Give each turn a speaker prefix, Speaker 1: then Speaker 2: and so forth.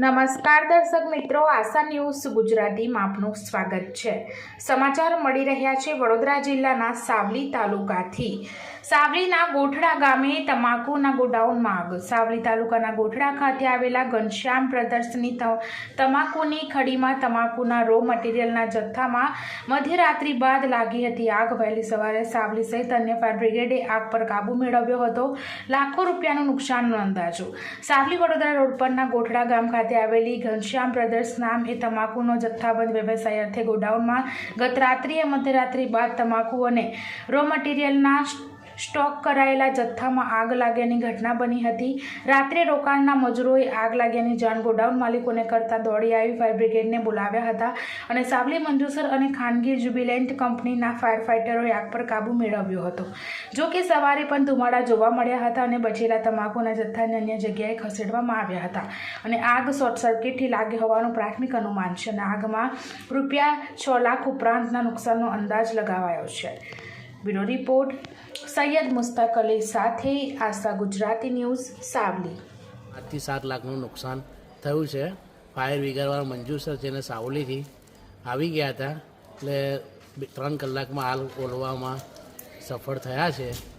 Speaker 1: નમસ્કાર દર્શક મિત્રો, આશા ન્યૂઝ ગુજરાતીમાં આપનું સ્વાગત છે. સમાચાર મળી રહ્યા છે વડોદરા જિલ્લાના સાવલી તાલુકાથી. સાવલીના ગોઠડા ગામે તમાકુના ગોડાઉનમાં આગ. સાવલી તાલુકાના ગોઠડા ખાતે આવેલા ઘનશ્યામ બ્રધર્સની તમાકુની ખડીમાં તમાકુના રો મટીરિયલના જથ્થામાં મધ્યરાત્રિ બાદ લાગી હતી આગ. વહેલી સવારે સાવલી સહિત અન્ય ફાયર બ્રિગેડે આગ પર કાબુ મેળવ્યો હતો. લાખો રૂપિયાનું નુકસાનનો અંદાજો. સાવલી વડોદરા રોડ પરના ગોઠડા ગામ ખાતે આવેલી ઘનશ્યામ બ્રધર્સ નામ એ તમાકુનો જથ્થાબંધ વ્યવસાય અર્થે ગોડાઉનમાં ગત રાત્રિએ મધ્યરાત્રિ બાદ તમાકુ અને રો મટીરિયલના સ્ટોક કરાયેલા જથ્થામાં આગ લાગ્યાની ઘટના બની હતી. રાત્રે રોકાણના મજૂરોએ આગ લાગ્યાની જાણ ગોડાઉન માલિકોને કરતાં દોડી આવી ફાયર બ્રિગેડને બોલાવ્યા હતા અને સાવલી, મંજુસર અને ખાનગી જ્યુબિલેન્ટ કંપનીના ફાયર ફાઇટરોએ આગ પર કાબુ મેળવ્યો હતો. જો કે સવારે પણ ધુમાડા જોવા મળ્યા હતા અને બચેલા તમાકુના જથ્થાને અન્ય જગ્યાએ ખસેડવામાં આવ્યા હતા અને આગ શોર્ટ સર્કિટથી લાગી હોવાનું પ્રાથમિક અનુમાન છે અને આગમાં રૂપિયા છ લાખ ઉપરાંતના નુકસાનનો અંદાજ લગાવાયો છે. બ્યુરો રિપોર્ટ સૈયદ મુસ્તાક અલી સાથે આશા ગુજરાતી ન્યૂઝ, સાવલી.
Speaker 2: આજથી સાત લાખનું નુકસાન થયું છે. ફાયર બ્રિગેડવાળા મંજૂર સર છે ને સાવલીથી આવી ગયા હતા. એટલે ત્રણ કલાકમાં આગ ઓલવામાં સફળ થયા છે.